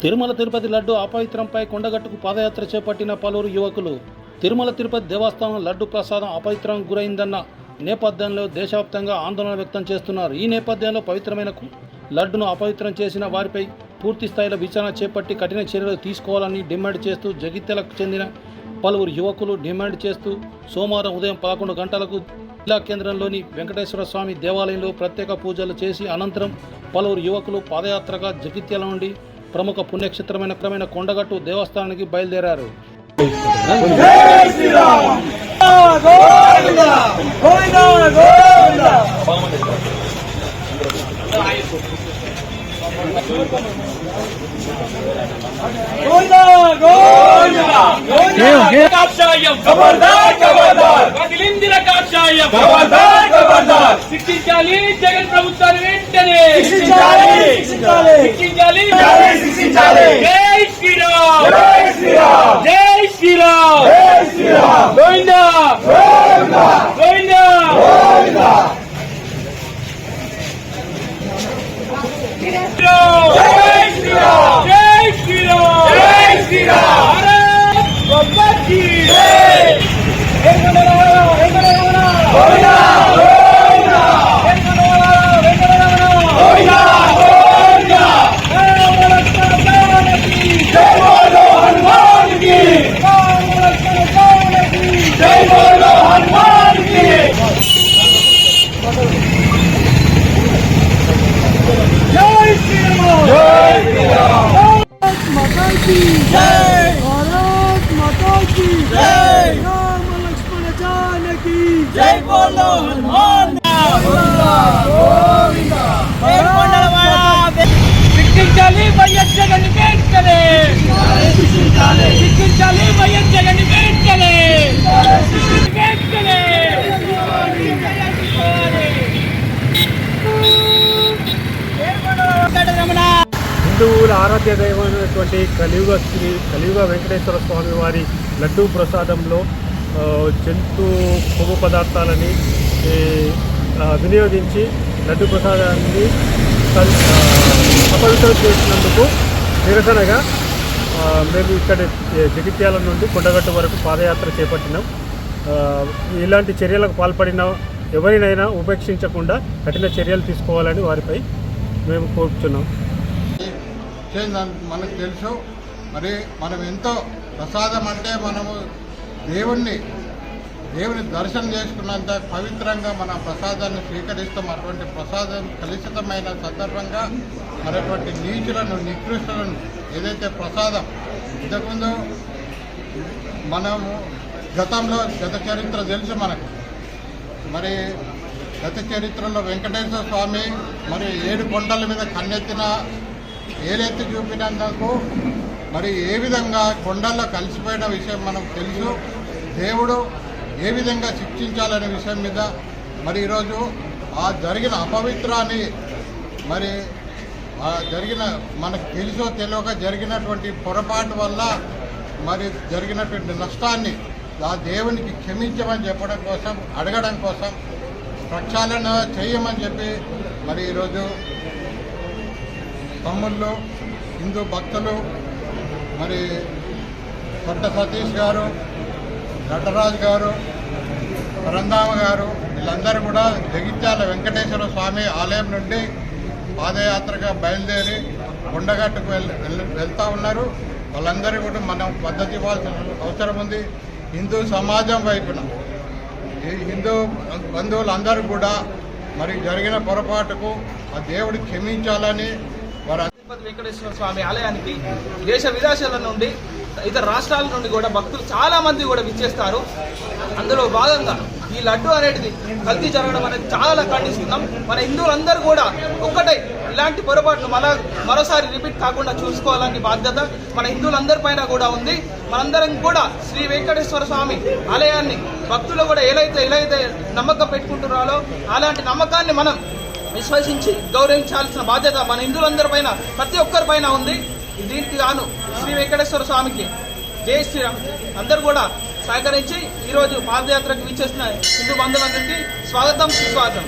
తిరుమల తిరుపతి లడ్డు అపవిత్రంపై కొండగట్టుకు పాదయాత్ర చేపట్టిన పలువురు యువకులు. తిరుమల తిరుపతి దేవస్థానం లడ్డు ప్రసాదం అపవిత్రం గురైందన్న నేపథ్యంలో దేశవ్యాప్తంగా ఆందోళన వ్యక్తం చేస్తున్నారు. ఈ నేపథ్యంలో పవిత్రమైన లడ్డును అపవిత్రం చేసిన వారిపై పూర్తి స్థాయిలో విచారణ చేపట్టి కఠిన చర్యలు తీసుకోవాలని డిమాండ్ చేస్తూ జగిత్యాలకు చెందిన పలువురు యువకులు డిమాండ్ చేస్తూ సోమవారం ఉదయం పదకొండు గంటలకు జిల్లా కేంద్రంలోని వెంకటేశ్వర స్వామి దేవాలయంలో ప్రత్యేక పూజలు చేసి అనంతరం పలువురు యువకులు పాదయాత్రగా జగిత్యాల నుండి ప్రముఖ పుణ్యక్షేత్రమైన క్రమైన కొండగట్టు దేవస్థానానికి బయలుదేరారు జబర్దస్త్ వదిలిందిన కాషాయం! శిక్షించాలి జగన్ ప్రభుత్వాన్ని వెంటనే! శిక్షించాలి శిక్షించాలి! శిక్షించాలి! శిక్షించాలి! శిక్షించాలి! జై శ్రీరామ్! జై శ్రీరామ్! జై శ్రీరామ్! జై శ్రీరామ్! జై బోలో హనుమాన్ శిక్షించాలి వైఎస్ జగన్ వెంటనే శిక్షించాలి వైఎస్ జగన్ వెంటనే వెంటనే హిందువుల ఆరాధ్య దైవమైనటువంటి కలియుగ శ్రీ కలియుగ వెంకటేశ్వర స్వామి వారి లడ్డూ ప్రసాదంలో జంతు కొవ్వు పదార్థాలని వినియోగించి లడ్డు ప్రసాదాన్ని అపవిత్రం చేసినందుకు నిరసనగా మేము ఇక్కడ జగిత్యాల నుండి కొండగట్టు వరకు పాదయాత్ర చేపట్టినాం. ఇలాంటి చర్యలకు పాల్పడిన ఎవరినైనా ఉపేక్షించకుండా కఠిన చర్యలు తీసుకోవాలని వారిపై మేము కోరుతున్నాం మనకు తెలుసు. మరి మనం ఎంతో ప్రసాదం అంటే మనము దేవుణ్ణి దేవుని దర్శనం చేసుకున్నంత పవిత్రంగా మన ప్రసాదాన్ని స్వీకరిస్తాం. అటువంటి ప్రసాదం కలుషితమైన సందర్భంగా మరటువంటి నీచులను నికృష్టులను ఏదైతే ప్రసాదం ఇంతకుముందు మనము గతంలో గత చరిత్ర తెలుసు మనకు. మరి గత చరిత్రలో వెంకటేశ్వర స్వామి మరి ఏడు కొండల మీద కన్నెత్తిన ఏలెత్తి చూపినందుకు మరి ఏ విధంగా కొండల్లో కలిసిపోయిన విషయం మనకు తెలుసు. దేవుడు ఏ విధంగా శిక్షించాలనే విషయం మీద మరి ఈరోజు ఆ జరిగిన అపవిత్రాన్ని మరి జరిగిన మనకు తెలుసో తెలియక జరిగినటువంటి పొరపాటు వల్ల మరి జరిగినటువంటి నష్టాన్ని ఆ దేవునికి క్షమించమని చెప్పడం కోసం అడగడం కోసం ప్రక్షాళన చేయమని చెప్పి మరి ఈరోజు తమ్ముళ్ళు హిందూ భక్తులు మరి కొట్ట సతీష్ గారు నటరాజు గారు పరంధామ గారు వీళ్ళందరూ కూడా జగిత్యాల వెంకటేశ్వర స్వామి ఆలయం నుండి పాదయాత్రగా బయలుదేరి కొండగట్టుకు వెళ్తా ఉన్నారు. వాళ్ళందరూ కూడా మనం పద్ధతి ఇవ్వాల్సిన అవసరం ఉంది. హిందూ సమాజం వైపున ఈ హిందూ బంధువులందరూ కూడా మరి జరిగిన పొరపాటుకు ఆ దేవుడు క్షమించాలని తిరుపతి వెంకటేశ్వర స్వామి ఆలయానికి దేశ విదేశాల నుండి ఇతర రాష్ట్రాల నుండి కూడా భక్తులు చాలా మంది కూడా విచ్చేస్తారు. అందులో భాగంగా ఈ లడ్డు అనేది కల్తీ జరగడం అనేది చాలా ఖండిస్తున్నాం. మన హిందువులందరూ కూడా ఒక్కటే ఇలాంటి పొరపాట్లు మన మరోసారి రిపీట్ కాకుండా చూసుకోవాలని బాధ్యత మన హిందువులందరి పైన కూడా ఉంది. మనందరం కూడా శ్రీ వెంకటేశ్వర స్వామి ఆలయాన్ని భక్తులు కూడా ఏదైతే ఎలా అయితే నమ్మకం పెట్టుకుంటున్నారో అలాంటి నమ్మకాన్ని మనం విశ్వసించి గౌరవించాల్సిన బాధ్యత మన హిందువులందరి పైన ప్రతి ఒక్కరి పైన ఉంది దీనికి గాను శ్రీ వెంకటేశ్వర స్వామికి జై శ్రీరామ్. అందరూ కూడా సహకరించి ఈరోజు పాదయాత్రకు విచ్చేసిన హిందూ బంధువులందరికీ స్వాగతం సుస్వాగతం.